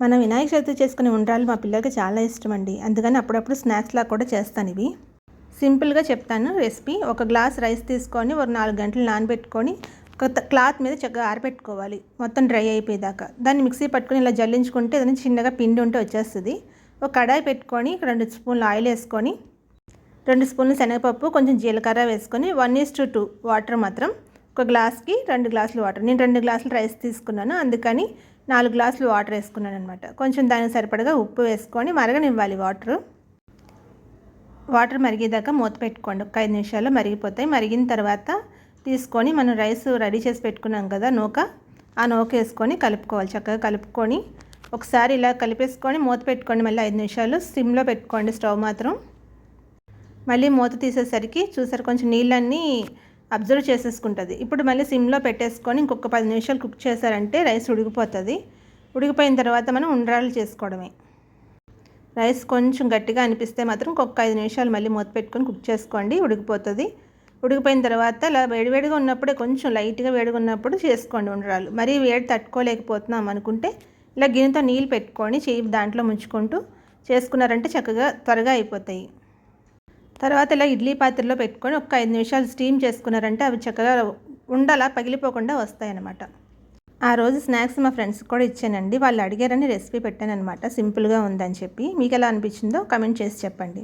మనం వినాయక చవితి చేసుకునే ఉండ్రాలు మా పిల్లలకి చాలా ఇష్టం అండి అందుకని అప్పుడప్పుడు స్నాక్స్లా కూడా చేస్తాను ఇవి. సింపుల్గా చెప్తాను రెసిపీ. ఒక గ్లాస్ రైస్ తీసుకొని ఒక నాలుగు గంటలు నానబెట్టుకొని ఒక క్లాత్ మీద చక్కగా ఆరబెట్టుకోవాలి. మొత్తం డ్రై అయిపోయేదాకా. దాన్ని మిక్సీ పట్టుకొని ఇలా జల్లించుకుంటే దాన్ని చిన్నగా పిండి ఉంటే వచ్చేస్తుంది. ఒక కడాయి పెట్టుకొని రెండు స్పూన్లు ఆయిల్ వేసుకొని రెండు స్పూన్లు శనగపప్పు కొంచెం జీలకర్ర వేసుకొని one is to two water మాత్రం ఒక గ్లాస్కి రెండు గ్లాసులు వాటర్. నేను రెండు గ్లాసులు రైస్ తీసుకున్నాను. అందుకని నాలుగు గ్లాసులు వాటర్ వేసుకున్నాను అనమాట కొంచెం దానికి సరిపడగా ఉప్పు వేసుకొని మరగనివ్వాలి వాటర్. వాటర్ మరిగేదాకా మూత పెట్టుకోండి. ఒక ఐదు నిమిషాల్లో మరిగిపోతాయి. మరిగిన తర్వాత తీసుకొని మనం రైస్ రెడీ చేసి పెట్టుకున్నాం కదా నూక ఆ నూక వేసుకొని కలుపుకోవాలి. చక్కగా కలుపుకొని ఒకసారి ఇలా కలిపేసుకొని మూత పెట్టుకోండి. మళ్ళీ ఐదు నిమిషాలు సిమ్లో పెట్టుకోండి స్టవ్ మాత్రం. మళ్ళీ మూత తీసేసరికి చూసారు కొంచెం నీళ్ళన్నీ అబ్జర్వ్ చేసేసుకుంటుంది. ఇప్పుడు మళ్ళీ సిమ్లో పెట్టేసుకొని ఇంకొక పది నిమిషాలు కుక్ చేశారంటే రైస్ ఉడికిపోతుంది. ఉడికిపోయిన తర్వాత మనం ఉండ్రాలు చేసుకోవడమే. రైస్ కొంచెం గట్టిగా అనిపిస్తే మాత్రం ఒక ఐదు నిమిషాలు మళ్ళీ మూత పెట్టుకొని కుక్ చేసుకోండి. ఉడికిపోతుంది. ఉడికిపోయిన తర్వాత ఇలా వేడివేడిగా ఉన్నప్పుడే కొంచెం లైట్గా వేడిగా ఉన్నప్పుడు చేసుకోండి ఉండరాలు మరీ వేడి తట్టుకోలేకపోతున్నాం అనుకుంటే ఇలా గిన్నెతో నీళ్ళు పెట్టుకొని చేయి దాంట్లో ముంచుకుంటూ చేసుకున్నారంటే చక్కగా త్వరగా అయిపోతాయి. తర్వాత ఇలా ఇడ్లీ పాత్రలో పెట్టుకొని ఒక ఐదు నిమిషాలు స్టీమ్ చేసుకున్నారంటే అవి చక్కగా ఉండలా పగిలిపోకుండా వస్తాయన్నమాట. ఆ రోజు స్నాక్స్ మా ఫ్రెండ్స్కి కూడా ఇచ్చానండి. వాళ్ళు అడిగారని రెసిపీ పెట్టాను అనమాట సింపుల్గా ఉందని చెప్పి. మీకు ఎలా అనిపించిందో కమెంట్ చేసి చెప్పండి.